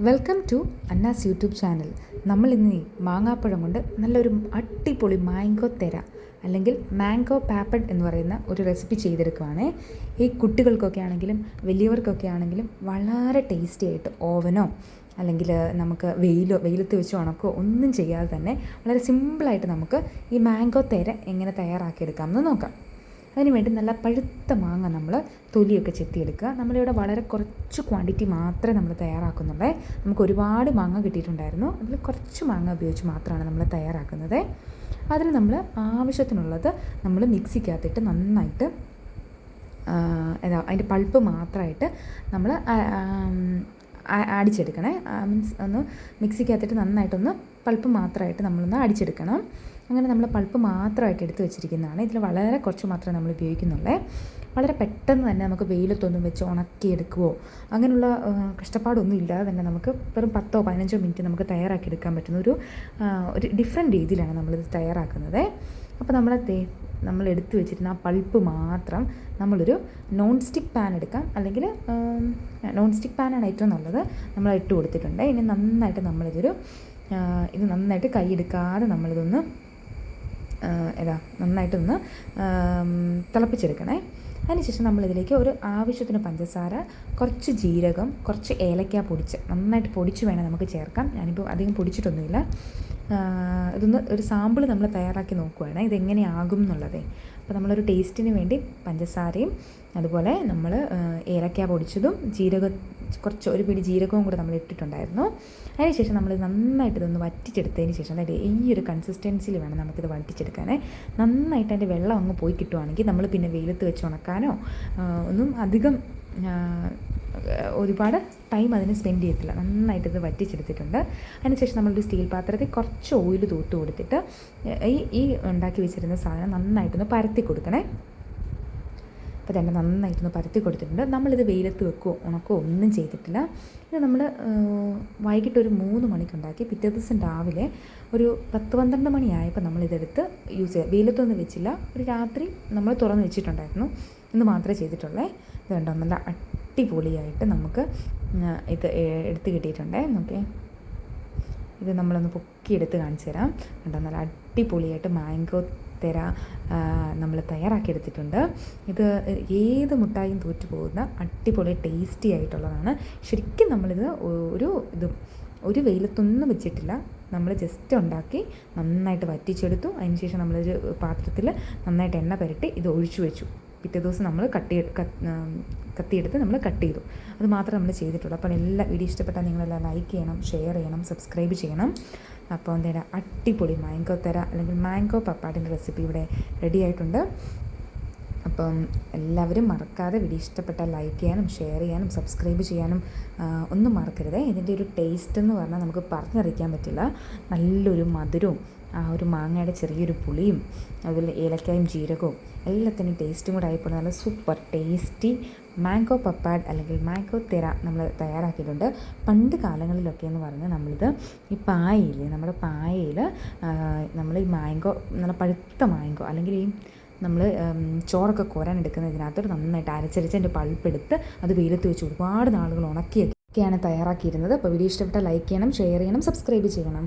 Welcome to Anna's YouTube channel നമ്മൾ ഇന്ന് മാങ്ങാപ്പഴം കൊണ്ട് നല്ലൊരു അടിപൊളി മാംഗോ തെര അല്ലെങ്കിൽ മാംഗോ പാപ്പഡ് എന്ന് പറയുന്ന ഒരു റെസിപ്പി ചെയ്തെടുക്കുവാണേ. ഈ കുട്ടികൾക്കൊക്കെ ആണെങ്കിലും വലിയവർക്കൊക്കെ ആണെങ്കിലും വളരെ ടേസ്റ്റി ആയിട്ട് ഓവനോ അല്ലെങ്കിൽ നമുക്ക് വെയിലോ വെയിലത്ത് വെച്ച് ഉണക്കോ ഒന്നും ചെയ്യാതെ തന്നെ വളരെ സിമ്പിളായിട്ട് നമുക്ക് ഈ മാംഗോ തെര എങ്ങനെ തയ്യാറാക്കിയെടുക്കാം എന്ന് നോക്കാം. അതിന് വേണ്ടി നല്ല പഴുത്ത മാങ്ങ നമ്മൾ തൊലിയൊക്കെ ചെത്തിയെടുക്കുക. നമ്മളിവിടെ വളരെ കുറച്ച് ക്വാണ്ടിറ്റി മാത്രമേ നമ്മൾ തയ്യാറാക്കുന്നുള്ളേ. നമുക്ക് ഒരുപാട് മാങ്ങ കിട്ടിയിട്ടുണ്ടായിരുന്നു. അതിൽ കുറച്ച് മാങ്ങ ഉപയോഗിച്ച് മാത്രമാണ് നമ്മൾ തയ്യാറാക്കുന്നത്. അതിൽ നമ്മൾ ആവശ്യത്തിനുള്ളത് നമ്മൾ മിക്സിക്കകത്തിട്ട് നന്നായിട്ട് എന്താ അതിന്റെ പൾപ്പ് മാത്രമായിട്ട് നമ്മൾ അടിച്ചെടുക്കണേ. മീൻസ് ഒന്ന് മിക്സിക്കകത്തിട്ട് നന്നായിട്ടൊന്ന് പൾപ്പ് മാത്രമായിട്ട് നമ്മളൊന്ന് അടിച്ചെടുക്കണം. അങ്ങനെ നമ്മൾ പൾപ്പ് മാത്രമായിട്ട് എടുത്ത് വെച്ചിരിക്കുന്നതാണ്. ഇതിൽ വളരെ കുറച്ച് മാത്രമേ നമ്മൾ ഉപയോഗിക്കുന്നുള്ളേ. വളരെ പെട്ടെന്ന് തന്നെ നമുക്ക് വെയിലത്തൊന്നും വെച്ച് ഉണക്കിയെടുക്കുവോ അങ്ങനെയുള്ള കഷ്ടപ്പാടൊന്നും ഇല്ലാതെ തന്നെ നമുക്ക് വെറും പത്തോ പതിനഞ്ചോ മിനിറ്റ് നമുക്ക് തയ്യാറാക്കി എടുക്കാൻ പറ്റുന്ന ഒരു ഒരു ഡിഫറെന്റ് രീതിയിലാണ് നമ്മളിത് തയ്യാറാക്കുന്നത്. അപ്പോൾ നമ്മൾ നമ്മൾ എടുത്തു വെച്ചിരുന്ന ആ പൾപ്പ് മാത്രം നമ്മളൊരു നോൺ സ്റ്റിക്ക് പാൻ എടുക്കാം. അല്ലെങ്കിൽ നോൺ സ്റ്റിക്ക് പാനാണ് ഏറ്റവും നല്ലത്. നമ്മൾ ഇട്ട് കൊടുത്തിട്ടുണ്ട്. ഇനി നന്നായിട്ട് നമ്മളിതൊരു ഇത് നന്നായിട്ട് കൈ എടുക്കാതെ നമ്മളിതൊന്ന് ഏതാ നന്നായിട്ടൊന്ന് തിളപ്പിച്ചെടുക്കണേ. അതിനുശേഷം നമ്മളിതിലേക്ക് ഒരു ആവശ്യത്തിന് പഞ്ചസാര കുറച്ച് ജീരകം കുറച്ച് ഏലക്ക പൊടിച്ച് നന്നായിട്ട് പൊടിച്ച് വേണം നമുക്ക് ചേർക്കാം ഞാനിപ്പോൾ അധികം പൊടിച്ചിട്ടൊന്നുമില്ല. ഇതൊന്ന് ഒരു സാമ്പിൾ നമ്മൾ തയ്യാറാക്കി നോക്കുകയാണ് ഇതെങ്ങനെയാകും എന്നുള്ളതേ. അപ്പോൾ നമ്മളൊരു ടേസ്റ്റിന് വേണ്ടി പഞ്ചസാരയും അതുപോലെ നമ്മൾ ഏലക്ക പൊടിച്ചതും ജീരക കുറച്ച് ഒരു പിടി ജീരകവും കൂടെ നമ്മൾ ഇട്ടിട്ടുണ്ടായിരുന്നു. അതിനുശേഷം നമ്മൾ നന്നായിട്ട് ഇതൊന്ന് വറ്റിച്ചെടുത്തതിന് ശേഷം അതായത് ഈ ഒരു കൺസിസ്റ്റൻസിയിൽ വേണം നമുക്കിത് വറ്റിച്ചെടുക്കാനേ. നന്നായിട്ട് അതിന്റെ വെള്ളം അങ്ങ് പോയി കിട്ടുവാണെങ്കിൽ നമ്മൾ പിന്നെ വെയിലത്ത് വെച്ച് ഉണക്കാനോ ഒന്നും അധികം ഒരുപാട് ടൈം അതിന് സ്പെൻഡ് ചെയ്യത്തില്ല. നന്നായിട്ട് ഇത് വറ്റിച്ചെടുത്തിട്ടുണ്ട്. അതിനുശേഷം നമ്മളൊരു സ്റ്റീൽ പാത്രത്തിൽ കുറച്ച് ഓയിൽ തൂത്ത് കൊടുത്തിട്ട് ഈ ഈ ഉണ്ടാക്കി വെച്ചിരുന്ന സാധനം നന്നായിട്ടൊന്ന് പരത്തി കൊടുക്കണേ. അപ്പോൾ തന്നെ നന്നായിട്ടൊന്ന് പരത്തി കൊടുത്തിട്ടുണ്ട്. നമ്മളിത് വെയിലത്ത് വെക്കുകയോ ഉണക്കുകയോ ഒന്നും ചെയ്തിട്ടില്ല. ഇത് നമ്മൾ വൈകിട്ട് ഒരു മൂന്ന് മണിക്കുണ്ടാക്കി. പിറ്റേ ദിവസം രാവിലെ ഒരു പത്ത് പന്ത്രണ്ട് മണിയായപ്പോൾ നമ്മളിതെടുത്ത് യൂസ് ചെയ്യുക വെയിലത്തൊന്നും വെച്ചില്ല. ഒരു രാത്രി നമ്മൾ തുറന്ന് വെച്ചിട്ടുണ്ടായിരുന്നു. ഇന്ന് മാത്രമേ ചെയ്തിട്ടുള്ളേ. ഇത് കണ്ടോ നല്ല അടിപൊളിയായിട്ട് നമുക്ക് ഇത് എടുത്ത് കിട്ടിയിട്ടുണ്ടേ. നോക്കേ ഇത് നമ്മളൊന്ന് പൊക്കിയെടുത്ത് കാണിച്ചു തരാം. കണ്ടോ? നല്ല അടിപൊളിയായിട്ട് മാംഗോ തെര നമ്മൾ തയ്യാറാക്കി എടുത്തിട്ടുണ്ട്. ഇത് ഏത് മുട്ടായും തോറ്റു പോകുന്ന അടിപൊളി ടേസ്റ്റി ആയിട്ടുള്ളതാണ്. ശരിക്കും നമ്മളിത് ഒരു ഇത് ഒരു വെയിലത്തൊന്നും വെച്ചിട്ടില്ല. നമ്മൾ ജസ്റ്റ് ഉണ്ടാക്കി നന്നായിട്ട് വറ്റിച്ചെടുത്തു. അതിനുശേഷം നമ്മളൊരു പാത്രത്തിൽ നന്നായിട്ട് എണ്ണ പുരട്ടി ഇത് ഒഴിച്ചു വെച്ചു. പിറ്റേ ദിവസം നമ്മൾ കട്ട് കത്തിയെടുത്ത് നമ്മൾ കട്ട് ചെയ്തു. അത് മാത്രമേ നമ്മൾ ചെയ്തിട്ടുള്ളൂ. അപ്പോൾ എല്ലാ വീഡിയോ ഇഷ്ടപ്പെട്ടാൽ നിങ്ങളെല്ലാം ലൈക്ക് ചെയ്യണം ഷെയർ ചെയ്യണം സബ്സ്ക്രൈബ് ചെയ്യണം. അപ്പോൾ എന്തേരാ അടിപൊളി മാംഗോ തര അല്ലെങ്കിൽ മാംഗോ പപ്പാടിന്റെ റെസിപ്പി ഇവിടെ റെഡി ആയിട്ടുണ്ട്. അപ്പം എല്ലാവരും മറക്കാതെ വീഡിയോ ഇഷ്ടപ്പെട്ടാൽ ലൈക്ക് ചെയ്യാനും ഷെയർ ചെയ്യാനും സബ്സ്ക്രൈബ് ചെയ്യാനും ഒന്നും മറക്കരുത്. ഇതിന്റെ ഒരു ടേസ്റ്റ് എന്ന് പറഞ്ഞാൽ നമുക്ക് പറഞ്ഞറിയിക്കാൻ പറ്റില്ല. നല്ലൊരു മധുരവും ആ ഒരു മാങ്ങയുടെ ചെറിയൊരു പുളിയും അതുപോലെ ഏലക്കായും ജീരകവും എല്ലാത്തിനും ടേസ്റ്റും കൂടെ ആയപ്പോൾ നല്ല സൂപ്പർ ടേസ്റ്റി മാംഗോ പപ്പാഡ് അല്ലെങ്കിൽ മാംഗോ തെര നമ്മൾ തയ്യാറാക്കിയിട്ടുണ്ട്. പണ്ട് കാലങ്ങളിലൊക്കെ എന്ന് പറഞ്ഞാൽ നമ്മളിത് ഈ പായയിൽ നമ്മുടെ പായയിൽ നമ്മൾ ഈ മാംഗോ നല്ല പഴുത്ത മാംഗോ അല്ലെങ്കിൽ ഈ നമ്മൾ ചോറൊക്കെ കോരാൻ എടുക്കുന്നതിനകത്ത് നന്നായിട്ട് അരച്ചരച്ച് അതിന്റെ പൾപ്പെടുത്ത് അത് വെയിലത്ത് വെച്ച് ഒരുപാട് നാളുകൾ ഉണക്കിയൊക്കെയാണ് തയ്യാറാക്കിയിരുന്നത്. അപ്പോൾ വീഡിയോ ഇഷ്ടപ്പെട്ട ലൈക്ക് ചെയ്യണം ഷെയർ ചെയ്യണം സബ്സ്ക്രൈബ് ചെയ്യണം.